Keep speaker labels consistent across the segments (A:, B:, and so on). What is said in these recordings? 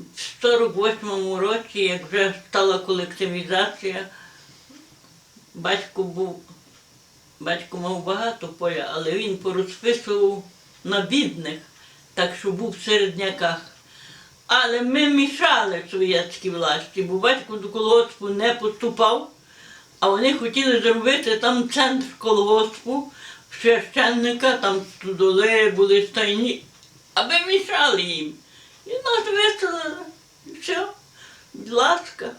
A: в 48-му році, як вже стала колективізація, батько був, батько мав багато поля, але він порозписував на бідних, так що був в середняках. Але ми мішали совєтській власті, бо батько до колгоспу не поступав, а вони хотіли зробити там центр колгоспу, священника, там студоли були стайні, аби мішали їм. І нас виселили. Все, будь ласка.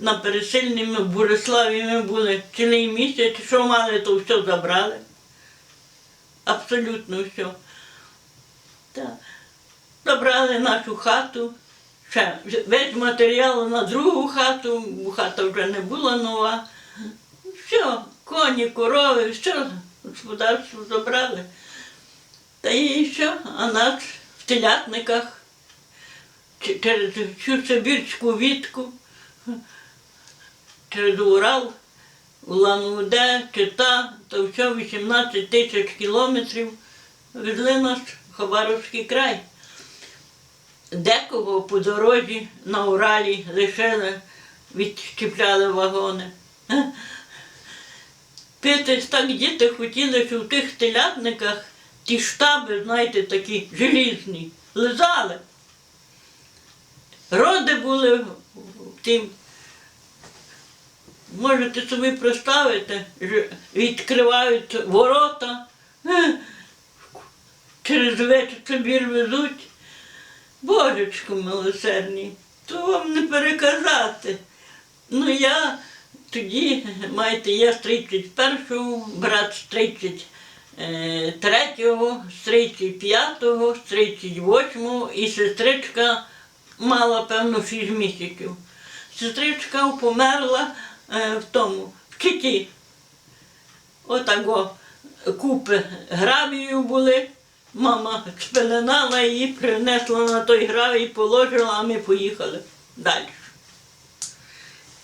A: На пересильні ми в Бориславі ми були цілий місяць, що мали, то все забрали. Абсолютно все. Так. Забрали нашу хату. Ще весь матеріал на другу хату, бо хата вже не була нова. Все, коні, корови, все, господарство забрали. Та і що, а нас телятниках через всю Сибірську вітку, через Урал, Улан-Удэ, Чита, то все 18 тисяч кілометрів везли нас в Хабаровський край. Декого по дорозі на Уралі лишили, відчіпляли вагони. Пити так діти хотіли, що в тих телятниках ті штаби, знаєте, такі желізні, лизали. Роди були в тим. Можете собі представити, відкривають ворота, е, через вечір Сибір везуть. Божечко милосердний, то вам не переказати. Ну я тоді, маєте, я з 31-го, брат з 33-го, з 35-го, з 38-го і сестричка мала, певно, 6 місяців. Сестричка померла е, в тому, в Читі. Отаго купи гравію були. Мама спеленала її, принесла на той гравій, положила, а ми поїхали далі.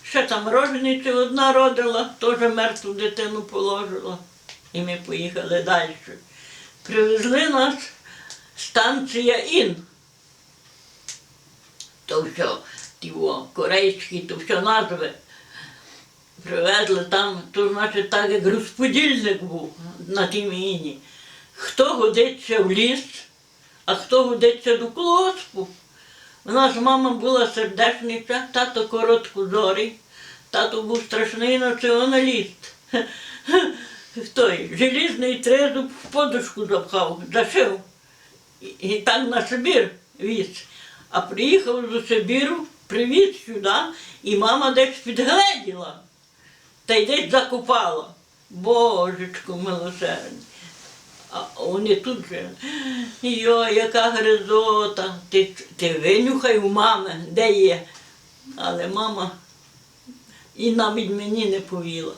A: Ще там рожениця одна родила, теж мертву дитину положила. І ми поїхали далі. Привезли нас станція Ін. То все, ті о, корейські, то все назви. Привезли там, то значить так, як розподільник був на тім іні. Хто годиться в ліс, а хто годиться до колгоспу. У нас мама була сердечниця, тато короткозорий, тато був страшний націоналіст. Той желізний трезуб в подушку запхав, зашив. І, і так на Сибір віз. А приїхав до Сибіру, привіз сюди, і мама десь підгледіла та й десь закопала. Божечко милосердний. А вони тут же. Йо, яка гризота. Ти, ти винюхай у мами, де є. Але мама і навіть мені не повіла.